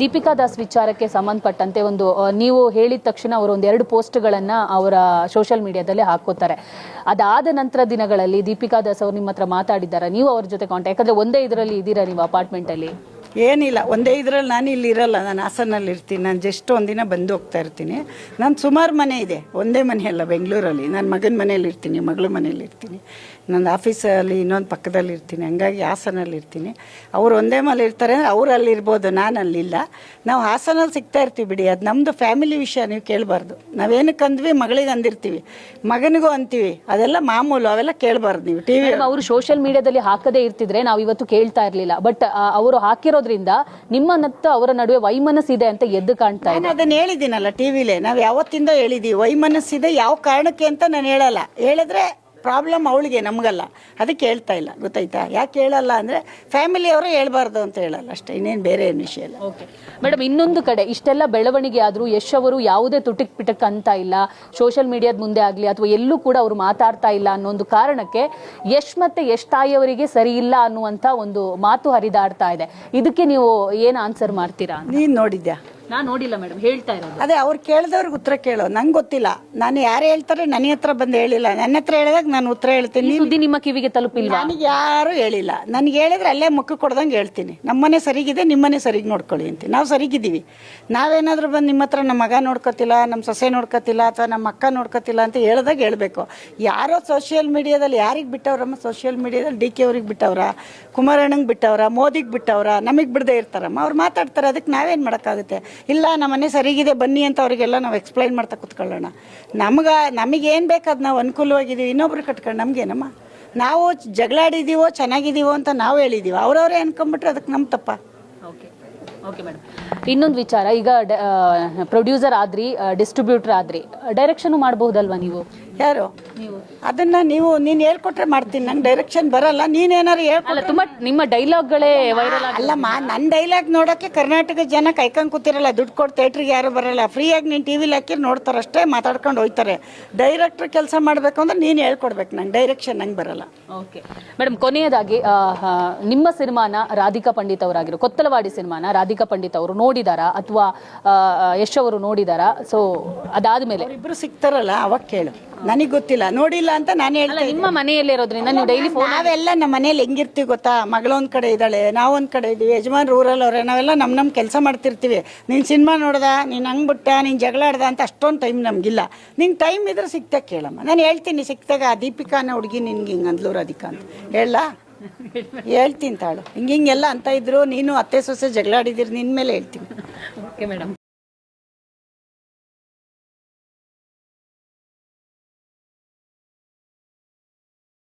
ದೀಪಿಕಾ ದಾಸ್ ವಿಚಾರಕ್ಕೆ ಸಂಬಂಧಪಟ್ಟಂತೆ ಒಂದು ನೀವು ಹೇಳಿದ ತಕ್ಷಣ ಅವರು ಒಂದು ಎರಡು ಪೋಸ್ಟ್ಗಳನ್ನ ಅವರ ಸೋಷಿಯಲ್ ಮೀಡಿಯಾದಲ್ಲಿ ಹಾಕೋತಾರೆ. ಅದಾದ ನಂತರ ದಿನಗಳಲ್ಲಿ ದೀಪಿಕಾ ದಾಸ್ ಅವರು ನಿಮ್ಮ ಹತ್ರ ಮಾತಾಡಿದ್ದಾರಾ? ನೀವು ಅವ್ರ ಜೊತೆ ಕಾಂಟ್ಯಾಕ್ಟ್ ಯಾಕಂದ್ರೆ ಒಂದೇ ಇದರಲ್ಲಿ ಇದ್ದೀರಾ ನೀವು ಅಪಾರ್ಟ್ಮೆಂಟ್ ಅಲ್ಲಿ? ಏನಿಲ್ಲ, ಒಂದೇ ಇದ್ರಲ್ಲಿ ನಾನು ಇಲ್ಲಿ ಇರಲ್ಲ, ನಾನು ಹಾಸನಲ್ಲಿ ಇರ್ತೀನಿ, ನಾನು ಜಸ್ಟ್ ಒಂದಿನ ಬಂದು ಹೋಗ್ತಾ ಇರ್ತೀನಿ. ನಾನು ಸುಮಾರು ಮನೆ ಇದೆ, ಒಂದೇ ಮನೆ ಅಲ್ಲ, ಬೆಂಗಳೂರಲ್ಲಿ. ನಾನು ಮಗನ ಮನೇಲಿ ಇರ್ತೀನಿ, ಮಗಳ ಮನೇಲಿ ಇರ್ತೀನಿ. ನನ್ನ ಆಫೀಸಲ್ಲಿ ಇನ್ನೊಂದು ಪಕ್ಕದಲ್ಲಿ ಇರ್ತೀನಿ, ಹಂಗಾಗಿ ಹಾಸನಲ್ಲಿ ಇರ್ತೀನಿ. ಅವ್ರು ಒಂದೇ ಮನೆ ಇರ್ತಾರೆ ಅವ್ರು ಅಲ್ಲಿರ್ಬೋದು ನಾನು ಅಲ್ಲಿಲ್ಲ. ನಾವು ಹಾಸನಲ್ಲಿ ಸಿಗ್ತಾ ಇರ್ತೀವಿ ಬಿಡಿ, ಅದು ನಮ್ಮದು ಫ್ಯಾಮಿಲಿ ವಿಷಯ, ನೀವು ಕೇಳಬಾರ್ದು. ನಾವೇನಕ್ಕೆ ಅಂದ್ವಿ, ಮಗಳಿಗೆ ಅಂದಿರ್ತೀವಿ, ಮಗನಿಗೂ ಅಂತೀವಿ, ಅದೆಲ್ಲ ಮಾಮೂಲು, ಅವೆಲ್ಲ ಕೇಳಬಾರ್ದು ನೀವು. ಟಿ ವಿ ಅವರು ಸೋಷಿಯಲ್ ಮೀಡಿಯಾದಲ್ಲಿ ಹಾಕದೇ ಇರ್ತಿದ್ರೆ ನಾವು ಇವತ್ತು ಕೇಳ್ತಾ ಇರಲಿಲ್ಲ. ಬಟ್ ಅವರು ಹಾಕಿರೋದ್ರಿಂದ ನಿಮ್ಮ ಮತ್ತು ಅವರ ನಡುವೆ ವೈಮನಸ್ಸಿದೆ ಅಂತ ಎದ್ದು ಕಾಣ್ತಾ ನಾನು ಅದನ್ನ ಹೇಳಿದ್ದೀನಲ್ಲ ಟಿವಿಲೇ. ನಾವು ಯಾವತ್ತಿಂದ ಹೇಳಿದ್ದೀವಿ ವೈಮನಸ್ಸಿದೆ ಯಾವ ಕಾರಣಕ್ಕೆ ಅಂತ ನಾನು ಹೇಳಲ್ಲ. ಹೇಳಿದ್ರೆ ಪ್ರಾಬ್ಲಮ್ ಅವಳಿಗೆ ನಮಗಲ್ಲ. ಅದಕ್ಕೆ ಹೇಳ್ತಾ ಇಲ್ಲ. ಗೊತ್ತಾಯ್ತಾ? ಯಾಕೆ ಹೇಳಲ್ಲ ಅಂದರೆ ಫ್ಯಾಮಿಲಿಯವರು ಹೇಳ್ಬಾರ್ದು ಅಂತ ಹೇಳಲ್ಲ ಅಷ್ಟೇ. ಇನ್ನೇನು ಬೇರೆ ಏನು ವಿಷಯ ಇಲ್ಲ. ಓಕೆ ಮೇಡಮ್ ಇನ್ನೊಂದು ಕಡೆ ಇಷ್ಟೆಲ್ಲ ಬೆಳವಣಿಗೆ ಆದರೂ ಯಶ್ ಅವರು ಯಾವುದೇ ತುಟಿಕ್ ಪಿಟಕ್ ಅಂತ ಇಲ್ಲ ಸೋಷಿಯಲ್ ಮೀಡಿಯಾದ ಮುಂದೆ ಆಗಲಿ ಅಥವಾ ಎಲ್ಲೂ ಕೂಡ ಅವರು ಮಾತಾಡ್ತಾ ಇಲ್ಲ ಅನ್ನೋ ಒಂದು ಕಾರಣಕ್ಕೆ ಯಶ್ ಮತ್ತೆ ಯಶ್ ತಾಯಿಯವರಿಗೆ ಸರಿ ಇಲ್ಲ ಅನ್ನುವಂಥ ಒಂದು ಮಾತು ಹರಿದಾಡ್ತಾ ಇದೆ. ಇದಕ್ಕೆ ನೀವು ಏನು ಆನ್ಸರ್ ಮಾಡ್ತೀರಾ ನೀನು ನೋಡಿದ್ಯಾ? ನಾನು ನೋಡಿಲ್ಲ ಮೇಡಮ್ ಹೇಳ್ತಾ ಇರೋದು. ಅದೇ ಅವ್ರು ಕೇಳಿದವ್ರಿಗೆ ಉತ್ತರ ಕೇಳೋ ನಂಗೆ ಗೊತ್ತಿಲ್ಲ. ನಾನು ಯಾರು ಹೇಳ್ತಾರೆ ನನ್ನ ಹತ್ರ ಬಂದು ಹೇಳಿಲ್ಲ. ನನ್ನ ಹತ್ರ ಹೇಳಿದಾಗ ನಾನು ಉತ್ತರ ಹೇಳ್ತೀನಿ. ಈ ಸುದ್ದಿ ನಿಮ್ಮ ಕಿವಿಗೆ ತಲುಪಿಲ್ಲ ನನಗೆ ಯಾರು ಹೇಳಿಲ್ಲ. ನನಗೆ ಹೇಳಿದ್ರೆ ಅಲ್ಲೇ ಮುಖ ಕೊಡ್ದಂಗೆ ಹೇಳ್ತೀನಿ. ನಮ್ಮನೆ ಸರಿಗಿದೆ ನಿಮ್ಮನೆ ಸರಿಗೆ ನೋಡ್ಕೊಳ್ಳಿ ಅಂತ. ನಾವು ಸರಿಗಿದ್ದೀವಿ. ನಾವೇನಾದರೂ ಬಂದು ನಿಮ್ಮ ಹತ್ರ ನಮ್ಮ ಮಗ ನೋಡ್ಕೋತಿಲ್ಲ ನಮ್ಮ ಸೊಸೆ ನೋಡ್ಕೋತಿಲ್ಲ ಅಥವಾ ನಮ್ಮ ಅಕ್ಕ ನೋಡ್ಕೋತಿಲ್ಲ ಅಂತ ಹೇಳ್ದಾಗ ಹೇಳಬೇಕು. ಯಾರೋ ಸೋಷಿಯಲ್ ಮೀಡಿಯಾದಲ್ಲಿ ಯಾರಿಗೆ ಬಿಟ್ಟವ್ರಮ್ಮ ಸೋಷಿಯಲ್ ಮೀಡಿಯಾದಲ್ಲಿ ಡಿ ಕೆ ಅವ್ರಿಗೆ ಬಿಟ್ಟವ್ರ? ಕುಮಾರಣ್ಣಂಗೆ ಬಿಟ್ಟವ್ರ? ಮೋದಿಗೆ ಬಿಟ್ಟವ್ರ? ನಮಗೆ ಬಿಡದೇ ಇರ್ತಾರಮ್ಮ. ಅವ್ರು ಮಾತಾಡ್ತಾರೆ ಅದಕ್ಕೆ ನಾವೇನು ಮಾಡೋಕ್ಕಾಗುತ್ತೆ? ಇಲ್ಲ ನಮ್ಮನೆ ಸರಿಗಿದೆ, ಬನ್ನಿ ಅಂತ ಅವರಿಗೆಲ್ಲ ನಾವು ಎಕ್ಸ್ಪ್ಲೈನ್ ಮಾಡ್ತಾ ಕೂತ್ಕೊಳ್ಳೋಣ. ನಮ್ಗೆ ನಮಗೇನು ಅದು ನಾವು ಅನುಕೂಲವಾಗಿದ್ದೀವಿ ಇನ್ನೊಬ್ರು ಕಟ್ಕೊಂಡು ನಮಗೇನಮ್ಮ? ನಾವು ಜಗಳಾಡಿದ್ದೀವೋ ಚೆನ್ನಾಗಿದ್ದೀವೋ ಅಂತ ನಾವು ಹೇಳಿದ್ದೀವಿ ಅವ್ರವ್ರೇ ಅನ್ಕೊಂಬಿಟ್ರೆ ಅದಕ್ಕೆ ನಮ್ಮ ತಪ್ಪ. Okay okay madam. ಇನ್ನೊಂದು ವಿಚಾರ, ಈಗ ಪ್ರೊಡ್ಯೂಸರ್ ಆದ್ರಿ ಡಿಸ್ಟ್ರಿಬ್ಯೂಟರ್ ಆದ್ರಿ ಡೈರೆಕ್ಷನ್ ಮಾಡಬಹುದಲ್ವಾ ನೀವು? ಯಾರು? ನೀವು. ಅದನ್ನ ನೀವು ನೀನು ಹೇಳ್ಕೊಟ್ರೆ ಮಾಡ್ತೀನಿ. ನಂಗೆ ಡೈರೆಕ್ಷನ್ ಬರಲ್ಲ. ನೀನೇನಾರು ಏನಾರು ಅಲ್ಲ ತುಂಬಾ ನಿಮ್ಮ ಡೈಲಾಗ್ಗಳೇ ವೈರಲ್ ಆಗಿ ಅಲ್ಲಮ್ಮ ನನ್ನ ಡೈಲಾಗ್ ನೋಡೋಕ್ಕೆ ಕರ್ನಾಟಕ ಜನ ಕೈಕಂಗ್ ಕೂತಿರಲ್ಲ. ದುಡ್ಡು ಕೊಟ್ಟು ಥಿಯೇಟ್ರಿಗೆ ಯಾರು ಬರಲ್ಲ. ಫ್ರೀಯಾಗಿ ನೀನು ಟಿ ವಿಲಿ ಹಾಕಿ ನೋಡ್ತಾರೆ ಅಷ್ಟೇ ಮಾತಾಡ್ಕೊಂಡು ಹೋಯ್ತಾರೆ. ಡೈರೆಕ್ಟ್ರ್ ಕೆಲಸ ಮಾಡಬೇಕು ಅಂದ್ರೆ ನೀನು ಹೇಳ್ಕೊಡ್ಬೇಕು. ನಂಗೆ ಡೈರೆಕ್ಷನ್ ನಂಗೆ ಬರಲ್ಲ. ಓಕೆ. ಮೇಡಮ್ ಕೊನೆಯದಾಗಿ ಆ, ಆ, ನಿಮ್ಮ ಸಿನಿಮಾನ ರಾಧಿಕಾ ಪಂಡಿತ್ ಅವರಾಗಿರೋ ಕೊತ್ತಲವಾಡಿ ಸಿನಿಮಾನ ರಾಧಿಕಾ ಪಂಡಿತ್ ಅವರು ನೋಡಿದಾರಾ? ಅಥವಾ ಯಶ್ ಅವರು ನೋಡಿದಾರಾ? ಸೊ ಅದಾದ್ಮೇಲೆ ಇಬ್ರು ಸಿಗ್ತಾರಲ್ಲ ಅವಾಗ ಕೇಳು. ನನಗೆ ಗೊತ್ತಿಲ್ಲ. ನೋಡಿಲ್ಲ ಅಂತ ನಾನು ಹೇಳ್ತೀನಿ ನಿಮ್ಮ ಮನೆಯಲ್ಲಿ ಇರೋದ್ರಿಂದ ನೀವು ಡೈಲಿ ನಾವೆಲ್ಲ ನಮ್ಮ ಮನೇಲಿ ಹೆಂಗಿರ್ತೀವಿ ಗೊತ್ತಾ? ಮಗಳೊಂದ್ ಕಡೆ ಇದ್ದಾಳೆ ನಾವೊಂದ್ ಕಡೆ ಇದ್ದೀವಿ. ಯಜಮಾನ್ ರೂರಲ್ ಅವ್ರೆ ನಾವೆಲ್ಲ ನಮ್ಮ ನಮ್ಮ ಕೆಲಸ ಮಾಡ್ತಿರ್ತೀವಿ. ನೀನು ಸಿನಿಮಾ ನೋಡ್ದ ನೀನು ಹಂಗೆ ಬಿಟ್ಟ ನೀನು ಜಗಳ ಆಡ್ದ ಅಂತ ಅಷ್ಟೊಂದು ಟೈಮ್ ನಮಗಿಲ್ಲ. ನಿಂಗೆ ಟೈಮ್ ಇದ್ರೆ ಸಿಕ್ತಾಗ ಕೇಳಮ್ಮ. ನಾನು ಹೇಳ್ತೀನಿ ಸಿಕ್ತಾಗ ಆ ದೀಪಿಕಾನ ಹುಡುಗಿ ನಿನ್ಗೆ ಹಿಂಗೆ ಅಂದ್ಲು ರಾಧಿಕಾ ಅಂತ. ಹೇಳ. ಹೇಳ್ತೀನಿ ತಾಳು. ಹಿಂಗೆ ಹಿಂಗೆಲ್ಲ ಅಂತ ಇದ್ರು ನೀನು ಅತ್ತೆ ಸೊಸೆ ಜಗಳಾಡಿದಿರಿ ನಿನ್ನ ಮೇಲೆ ಹೇಳ್ತೀನಿ. Okay madam